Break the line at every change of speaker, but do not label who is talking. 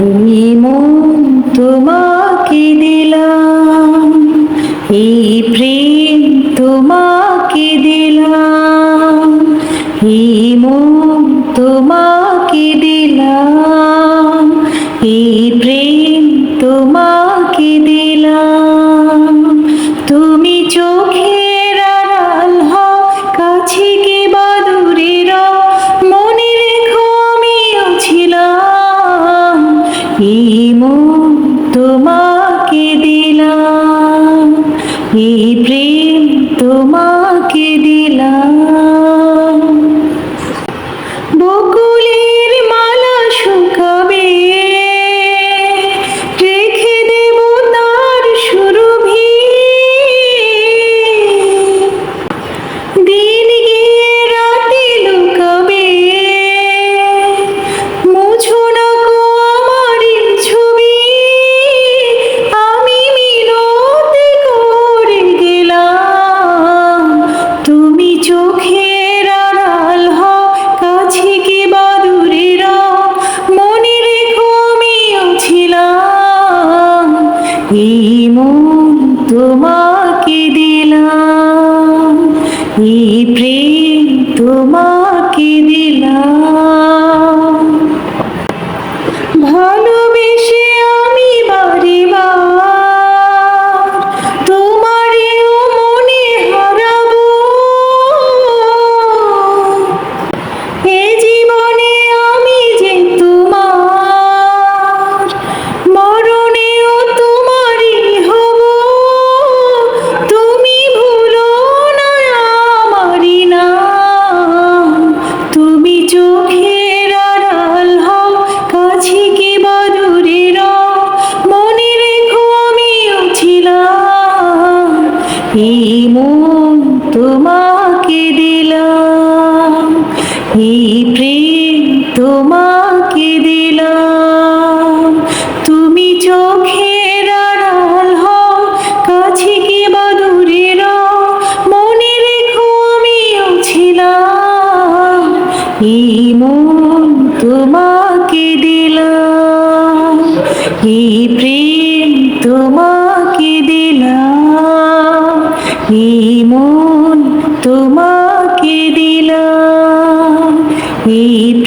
তুমি মন তোমাকে দিলাম এই প্রেম তোমাকে দিলাম এই মন তোমাকে দিলাম এই প্রেম তোমাকে দিলাম। তুমি চোখের এই প্রেম তোমাকে চোখের আড়াল কাছে কি বা মনে রেখো আমিও ছিলাম এই তোমাকে দিলাম, এই প্রেম তোমাকে দিলাম। এই মন তোমাকে দিলাম এই প্রেম তোমাকে দিলাম। তুমি চোখের হও, কাছে এই মন তোমাকে দিলাম এই প্রেম দিলাম এই মন তোমাকে দিলাম? এই